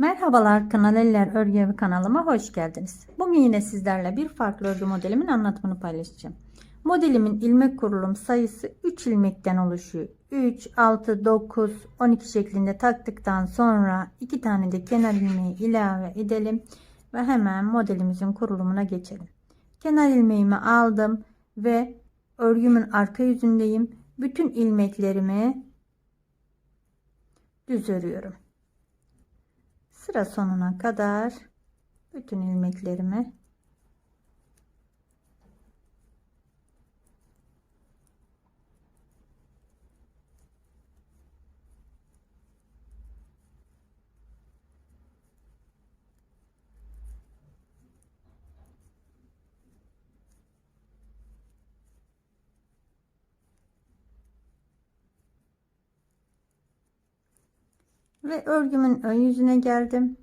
Merhabalar Kanal Eller Örgü Evi kanalıma hoş geldiniz. Bugün yine sizlerle bir farklı örgü modelimin anlatımını paylaşacağım. Modelimin ilmek kurulum sayısı 3 ilmekten oluşuyor. 3, 6, 9, 12 şeklinde taktıktan sonra 2 tane de kenar ilmeği ilave edelim ve hemen modelimizin kurulumuna geçelim. Kenar ilmeğimi aldım ve örgümün arka yüzündeyim. Bütün ilmeklerimi düz örüyorum sıra sonuna kadar bütün ilmeklerimi ve örgümün ön yüzüne geldim.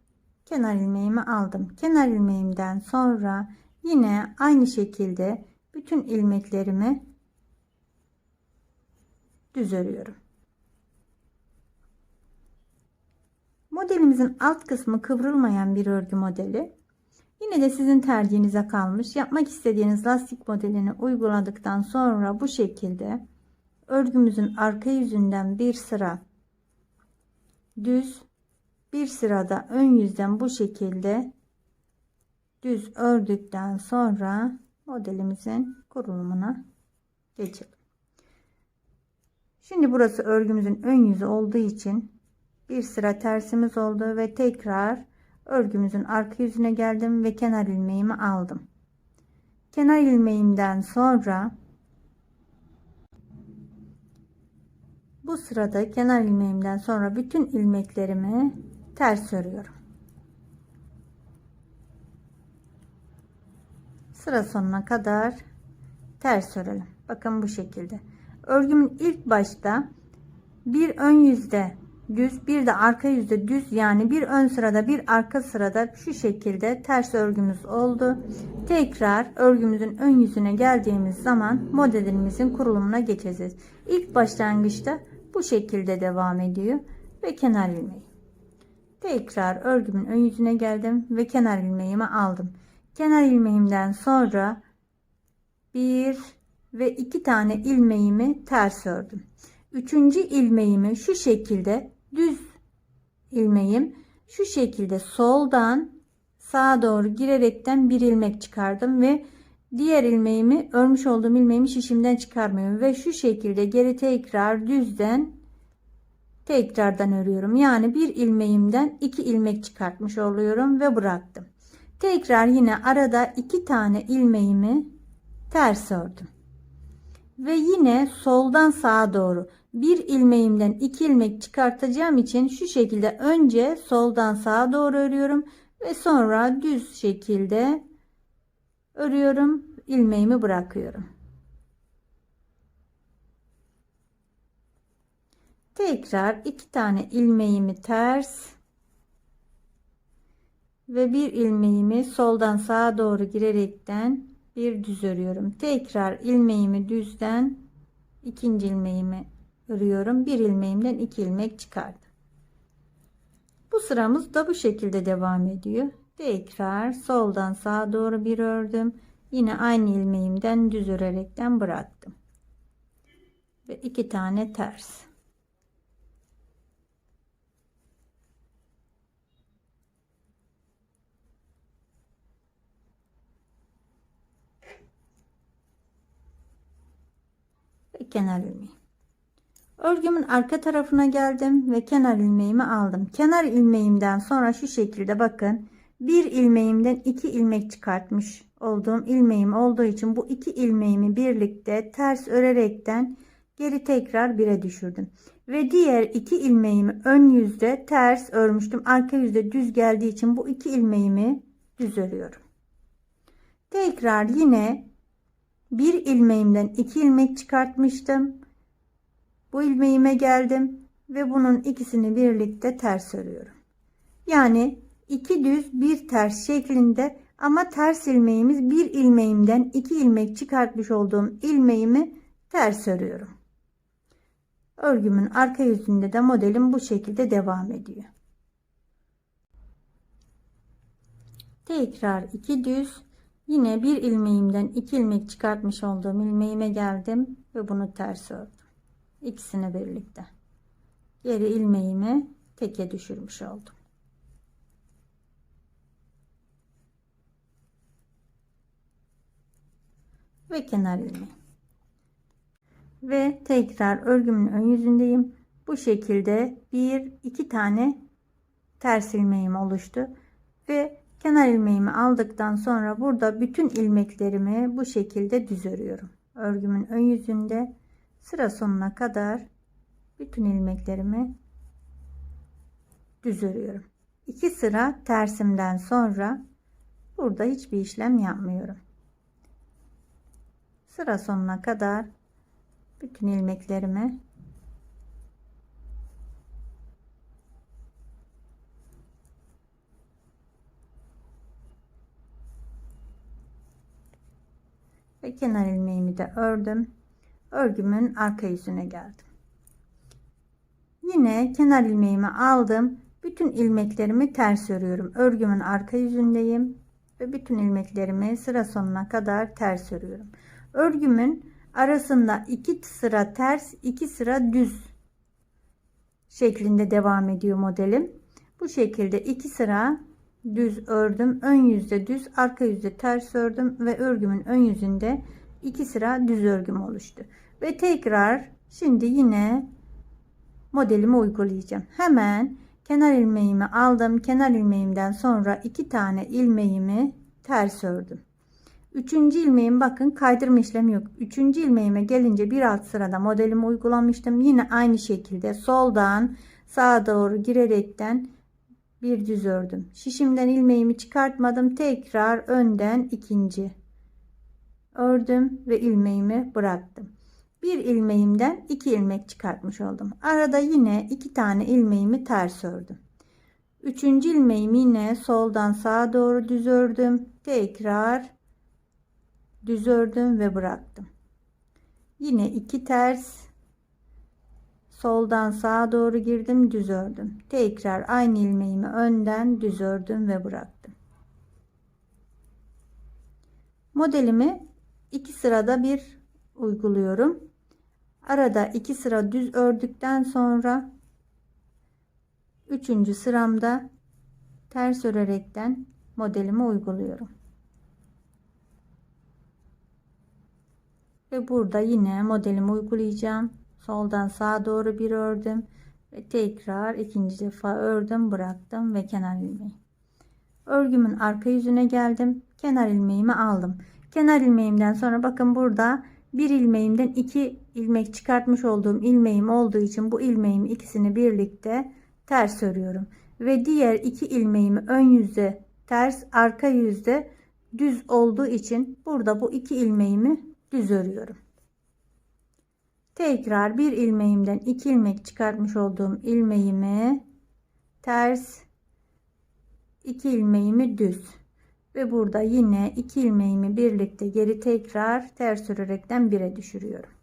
Kenar ilmeğimi aldım. Kenar ilmeğimden sonra yine aynı şekilde bütün ilmeklerimi düz örüyorum. Modelimizin alt kısmı kıvrılmayan bir örgü modeli. Yine de sizin tercihinize kalmış. Yapmak istediğiniz lastik modelini uyguladıktan sonra bu şekilde örgümüzün arka yüzünden bir sıra düz bir sırada ön yüzden bu şekilde düz ördükten sonra modelimizin kurulumuna geçelim. Şimdi burası örgümüzün ön yüzü olduğu için bir sıra tersimiz oldu ve tekrar örgümüzün arka yüzüne geldim ve kenar ilmeğimi aldım. Kenar ilmeğimden sonra Bu sırada kenar ilmeğimden sonra bütün ilmeklerimi ters örüyorum. Sıra sonuna kadar ters örelim. Bakın bu şekilde. Örgümün ilk başta bir ön yüzde düz bir de arka yüzde düz yani bir ön sırada bir arka sırada şu şekilde ters örgümüz oldu. Tekrar örgümüzün ön yüzüne geldiğimiz zaman modelimizin kurulumuna geçeceğiz. İlk başlangıçta bu şekilde devam ediyor ve kenar ilmeği. Tekrar örgümün ön yüzüne geldim ve kenar ilmeğimi aldım. Kenar ilmeğimden sonra bir ve iki tane ilmeğimi ters ördüm. Üçüncü ilmeğimi şu şekilde düz ilmeğim şu şekilde soldan sağa doğru girerekten bir ilmek çıkardım ve diğer ilmeğimi örmüş olduğum ilmeğimi şişimden çıkarmıyorum ve şu şekilde geri tekrar düzden tekrardan örüyorum. Yani bir ilmeğimden iki ilmek çıkartmış oluyorum ve bıraktım. Tekrar yine arada iki tane ilmeğimi ters ördüm. Ve yine soldan sağa doğru bir ilmeğimden iki ilmek çıkartacağım için şu şekilde önce soldan sağa doğru örüyorum ve sonra düz şekilde örüyorum ilmeğimi bırakıyorum. Tekrar iki tane ilmeğimi ters ve bir ilmeğimi soldan sağa doğru girerekten bir düz örüyorum. Tekrar ilmeğimi düzden ikinci ilmeğimi örüyorum. Bir ilmeğimden iki ilmek çıkardım. Bu sıramız da bu şekilde devam ediyor tekrar soldan sağa doğru bir ördüm. Yine aynı ilmeğimden düz örerekten bıraktım. Ve iki tane ters. Ve kenar ilmeği. Örgümün arka tarafına geldim ve kenar ilmeğimi aldım. Kenar ilmeğimden sonra şu şekilde bakın bir ilmeğimden iki ilmek çıkartmış olduğum ilmeğim olduğu için bu iki ilmeğimi birlikte ters örerekten geri tekrar bire düşürdüm. Ve diğer iki ilmeğimi ön yüzde ters örmüştüm. Arka yüzde düz geldiği için bu iki ilmeğimi düz örüyorum. Tekrar yine bir ilmeğimden iki ilmek çıkartmıştım. Bu ilmeğime geldim ve bunun ikisini birlikte ters örüyorum. Yani iki düz bir ters şeklinde ama ters ilmeğimiz bir ilmeğimden iki ilmek çıkartmış olduğum ilmeğimi ters örüyorum. Örgümün arka yüzünde de modelim bu şekilde devam ediyor. Tekrar iki düz. Yine bir ilmeğimden iki ilmek çıkartmış olduğum ilmeğime geldim ve bunu ters ördüm. İkisini birlikte. Geri ilmeğimi teke düşürmüş oldum. Ve kenar ilmeği. Ve tekrar örgümün ön yüzündeyim. Bu şekilde bir iki tane ters ilmeğim oluştu. Ve kenar ilmeğimi aldıktan sonra burada bütün ilmeklerimi bu şekilde düz örüyorum. Örgümün ön yüzünde sıra sonuna kadar bütün ilmeklerimi düz örüyorum. İki sıra tersimden sonra burada hiçbir işlem yapmıyorum. Sıra sonuna kadar bütün ilmeklerimi ve kenar ilmeğimi de ördüm. Örgümün arka yüzüne geldim. Yine kenar ilmeğimi aldım. Bütün ilmeklerimi ters örüyorum. Örgümün arka yüzündeyim ve bütün ilmeklerimi sıra sonuna kadar ters örüyorum. Örgümün arasında iki sıra ters, iki sıra düz şeklinde devam ediyor modelim. Bu şekilde iki sıra düz ördüm. Ön yüzde düz, arka yüzde ters ördüm ve örgümün ön yüzünde iki sıra düz örgüm oluştu. Ve tekrar şimdi yine modelimi uygulayacağım. Hemen kenar ilmeğimi aldım. Kenar ilmeğimden sonra iki tane ilmeğimi ters ördüm. Üçüncü ilmeğim bakın kaydırma işlemi yok. Üçüncü ilmeğime gelince bir alt sırada modelimi uygulamıştım. Yine aynı şekilde soldan sağa doğru girerekten bir düz ördüm. Şişimden ilmeğimi çıkartmadım. Tekrar önden ikinci ördüm ve ilmeğimi bıraktım. Bir ilmeğimden iki ilmek çıkartmış oldum. Arada yine iki tane ilmeğimi ters ördüm. Üçüncü ilmeğimi yine soldan sağa doğru düz ördüm. Tekrar düz ördüm ve bıraktım. Yine iki ters soldan sağa doğru girdim düz ördüm. Tekrar aynı ilmeğimi önden düz ördüm ve bıraktım. Modelimi iki sırada bir uyguluyorum. Arada iki sıra düz ördükten sonra üçüncü sıramda ters örerekten modelimi uyguluyorum. Ve burada yine modelimi uygulayacağım. Soldan sağa doğru bir ördüm. Ve tekrar ikinci defa ördüm bıraktım ve kenar ilmeği. Örgümün arka yüzüne geldim. Kenar ilmeğimi aldım. Kenar ilmeğimden sonra bakın burada bir ilmeğimden iki ilmek çıkartmış olduğum ilmeğim olduğu için bu ilmeğimi ikisini birlikte ters örüyorum. Ve diğer iki ilmeğimi ön yüzde ters arka yüzde düz olduğu için burada bu iki ilmeğimi düz örüyorum. Tekrar bir ilmeğimden iki ilmek çıkartmış olduğum ilmeğimi ters iki ilmeğimi düz ve burada yine iki ilmeğimi birlikte geri tekrar ters örerekten bire düşürüyorum.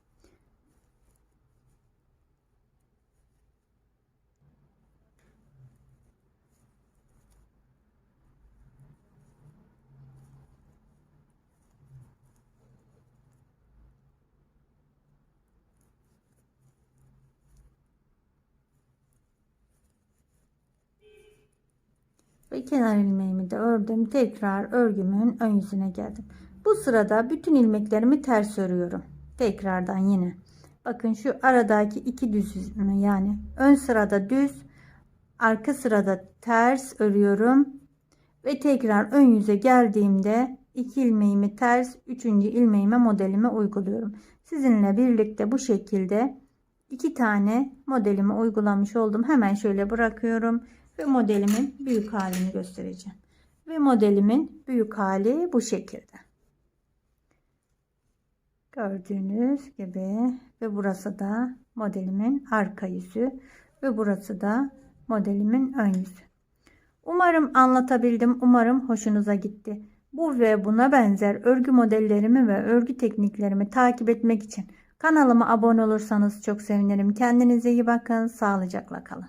Ve kenar ilmeğimi de ördüm. Tekrar örgümün ön yüzüne geldim. Bu sırada bütün ilmeklerimi ters örüyorum. Tekrardan yine. Bakın şu aradaki iki düz yani ön sırada düz, arka sırada ters örüyorum ve tekrar ön yüze geldiğimde iki ilmeğimi ters, üçüncü ilmeğime modelimi uyguluyorum. Sizinle birlikte bu şekilde iki tane modelimi uygulamış oldum. Hemen şöyle bırakıyorum ve modelimin büyük halini göstereceğim. Ve modelimin büyük hali bu şekilde. Gördüğünüz gibi ve burası da modelimin arka yüzü ve burası da modelimin ön yüzü. Umarım anlatabildim. Umarım hoşunuza gitti. Bu ve buna benzer örgü modellerimi ve örgü tekniklerimi takip etmek için kanalıma abone olursanız çok sevinirim. Kendinize iyi bakın. Sağlıcakla kalın.